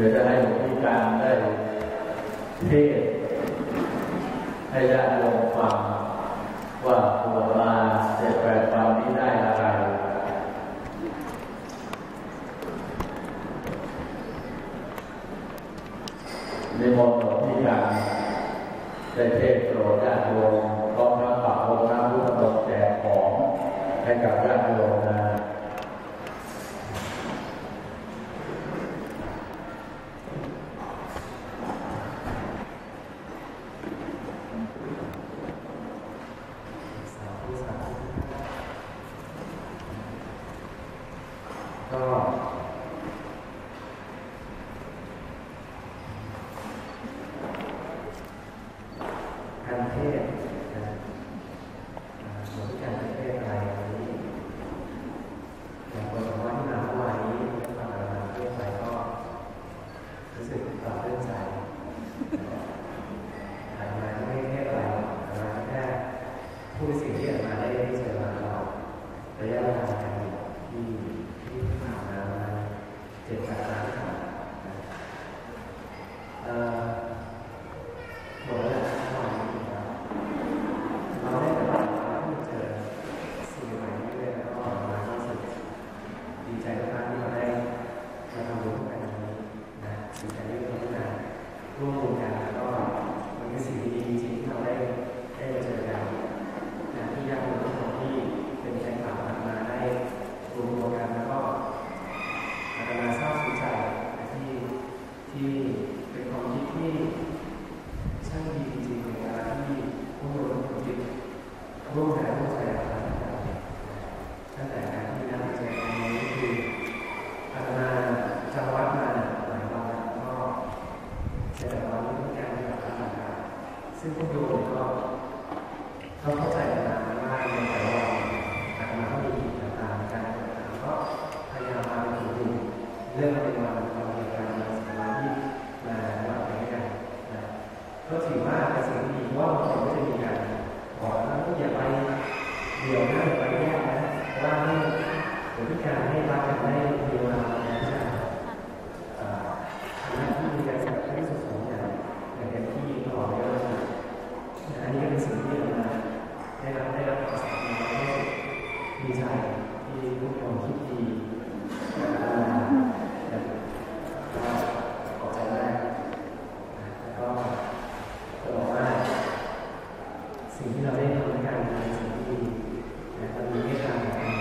ดี๋ยวจะให้หลวงพี่การได้เทศให้ญาติโยมฟังว่าบวชมาเจ็ดแปดวันนี้ได้อะไร ในมนต์หลวงพี่การได้เทศโปรดญาติโยมพร้อมทั้งปักองค์น้ำพุทธมนต์แจกของให้กับญาติโยมนะ ก็การเทศนะหลวงพ่อการเทศอะไรนี้อย่างคนสองวันที่มาเมื่อวานนี้ฟังอาเทศไปก็รู้สึกปลาบปลื้มใจอาจารย์ไม่เทศอะไรหรอกอาแค่พูดสิ่งที่อาจารย์ได้เจอมาตลอดระยะเวลาการอยู่ที่ที่ผ่านมาประมาณเจ็ดแปดครั้งครับเอ่อหมดแล้วนะตอนนี้ครับเราได้แต่ว่าเราได้เจอสิ่งใหม่เรื่อยๆแล้วก็มารู้สึกดีใจมากที่เราได้มาทำบุญกันวันนี้นะดีใจที่เราได้มาร่วมบุญกันแล้วก็มันคือสิ่งดีๆจริงๆที่เราได้ได้มาเจอกัน นะที่ญาติโยมทุกคนที่เป็นแฟนคลับอาตมาได้รวมตัวกันแล้วก็อาตมาทราบซึ้งใจที่ที่เป็นความคิดที่ช่างดีจริงๆในการที่พวกเราทุกคนคิดร่วมแรงร่วมใจกันตั้งแต่การที่นัดเจอกันนี้คืออาตมาจำวัดมาหลายวันแล้วก็เจอวันนี้ทุกอย่างที่เราทำกันซึ่งพวกโยมก็ เขาเข้าใจปัญหามากในแต่ละวันอาตมาก็มีต่างๆกันก็พยายามมาเป็นกลุ่มเรื่องเป็นวันวันเดียวกันมาสมาธิมาวัดไปด้วยกันนะก็ถือว่าเป็นสิ่งที่ดีเพราะว่าบางคนก็จะมีการบอกว่าอย่าไป เดี่ยวนะอย่าไปแยกนะร่าให้หรือพิการให้รักกันได้เดียวกันนะจะเอ่อทำหน้าที่ในการสับให้สุดสมอย่างอย่างเต็มที่ตลอดเวลาอันนี้ก็เป็นสิ่งที่เราได้รับได้รับความสำคัญแล้วก็ดีใจที่ทุกคนคิดดีแล้ก็ขอใจมากแล้วก็จะบอกว่าสิ่งที่เราได้ทำกันเป็นสิ่งที่ดีและเรามีเมตตาต่อกัน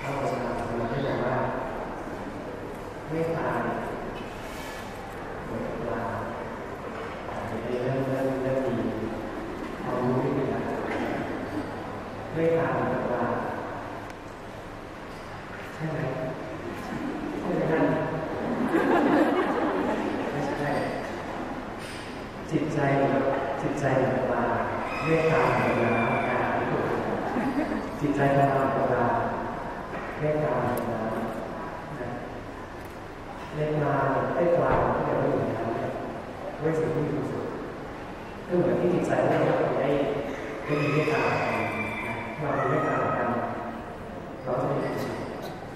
ถ้าเราจะเราได้บอกว่าเมตตาเหมือนกับปลา อาจจะเป็นเรื่องเรื่องเรื่องดีความรู้ที่เป็นหลักด้วยตามแบบว่าใช่ไหมใช่ไหมท่านไม่ใช่ จิตใจจิตใจมาด้วยตามแบบว่าการที่ถูกจิตใจของเราแบบว่าด้วยตามแบบว่าเล่นมาไอ้ปลาที่เราอยู่ในนั้นเนี่ยด้วยสิ่งที่ดีสุดก็เหมือนที่จิตใจเราได้ได้ได้มีเมตตากันนะเรามีเมตตากันเราจะมีความสุข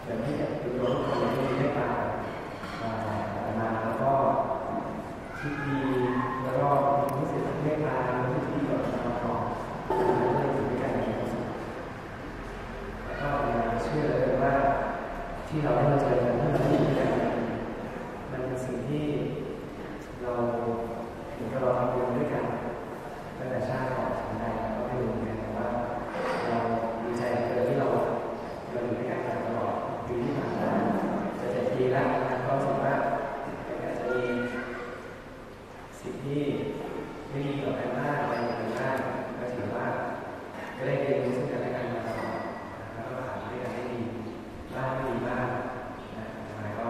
อย่างที่ดูโยมทุกคนได้มีเมตตาอ่ามาแล้วก็คิดดีแล้วก็มีรู้สึกเมตตามีรู้สึกที่แบบเราต่อแล้วก็อยู่ด้วยกันอย่างมีความสุขแล้วก็เชื่อเลยว่าที่เราได้มาเจอกันที่เราได้อยู่ด้วยกันมันเป็นสิ่งที่ เราเหมือนกับเราทำบุญด้วยกันตั้งแต่ชาติก่อนถึงใดเราก็ไม่รู้เหมือนกันแต่ว่า เราดีใจเหลือเกินที่เราเราอยู่ด้วยกันมาตลอดปีที่ผ่านมาจะเจ็ดปีแล้วนะก็ถือว่าอาจจะมีสิ่งที่ไม่ดีต่อกันมากอะไรต่อกันมากก็ถือว่าก็ได้เรียนรู้ซึ่งกันและกันมาตลอดแล้วก็ผ่านด้วยกันได้ดีบ้างไม่ดีบ้างนะแล้วก็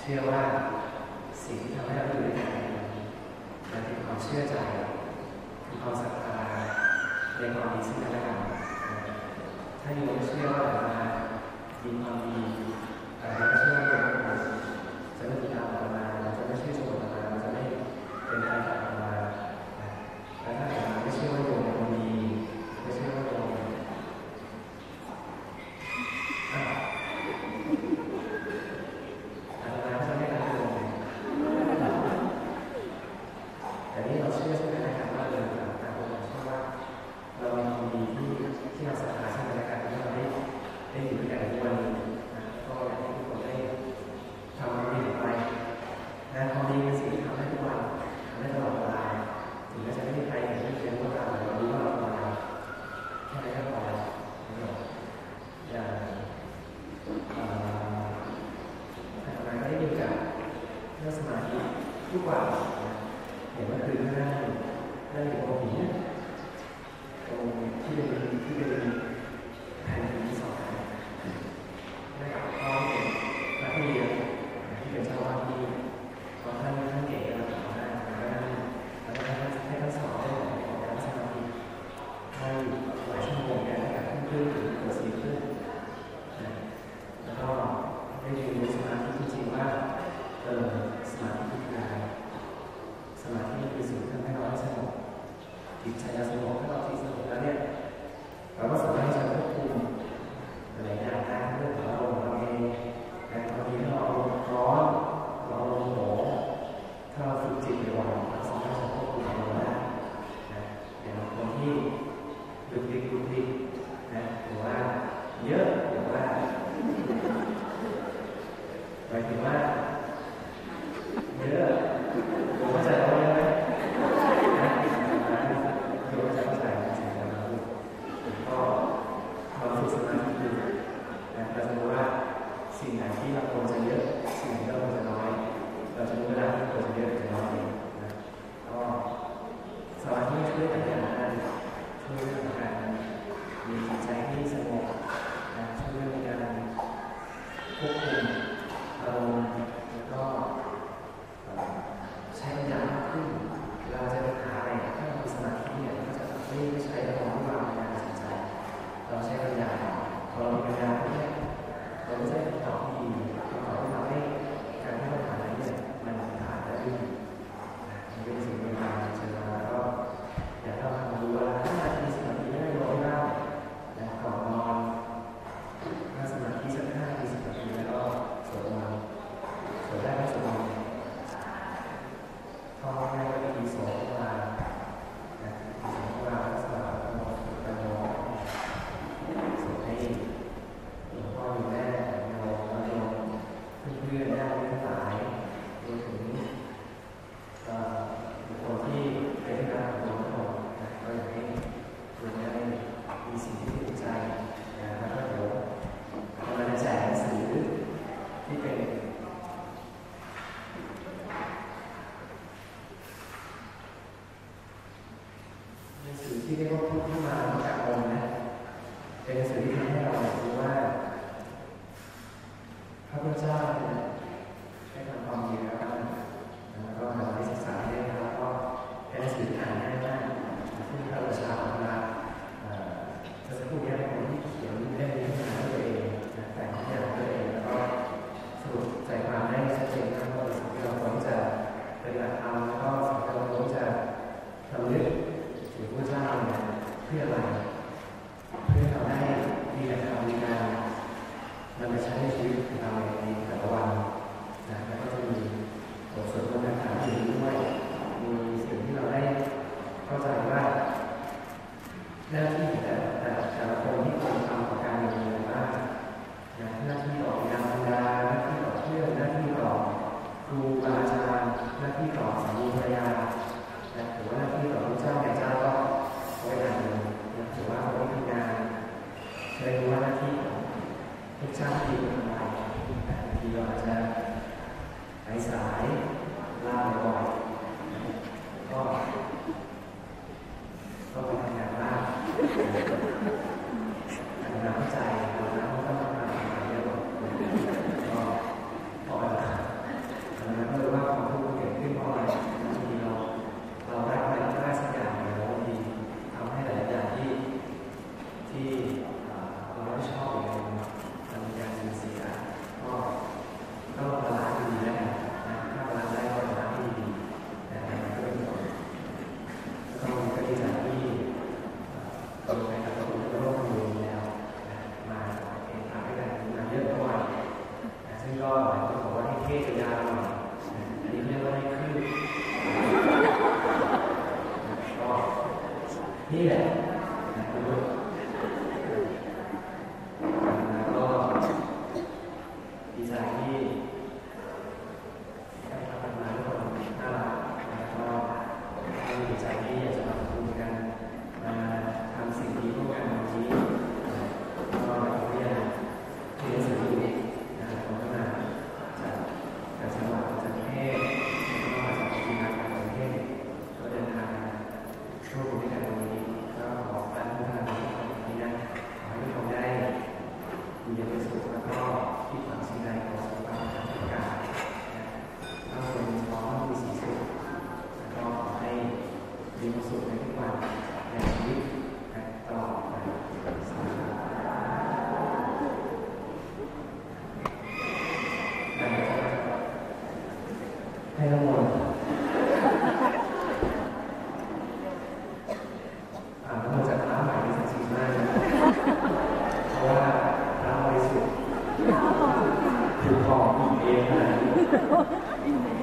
เชื่อว่าสิ่งที่ทำให้เราอยู่ด้วยมันเป็นความเชื่อใจคือความศรัทธาในความดีซึ่งกันและกันถ้าโยมเชื่อว่าเรามามีความดีแต่เราเชื่อว่าเราจะไม่มี いいね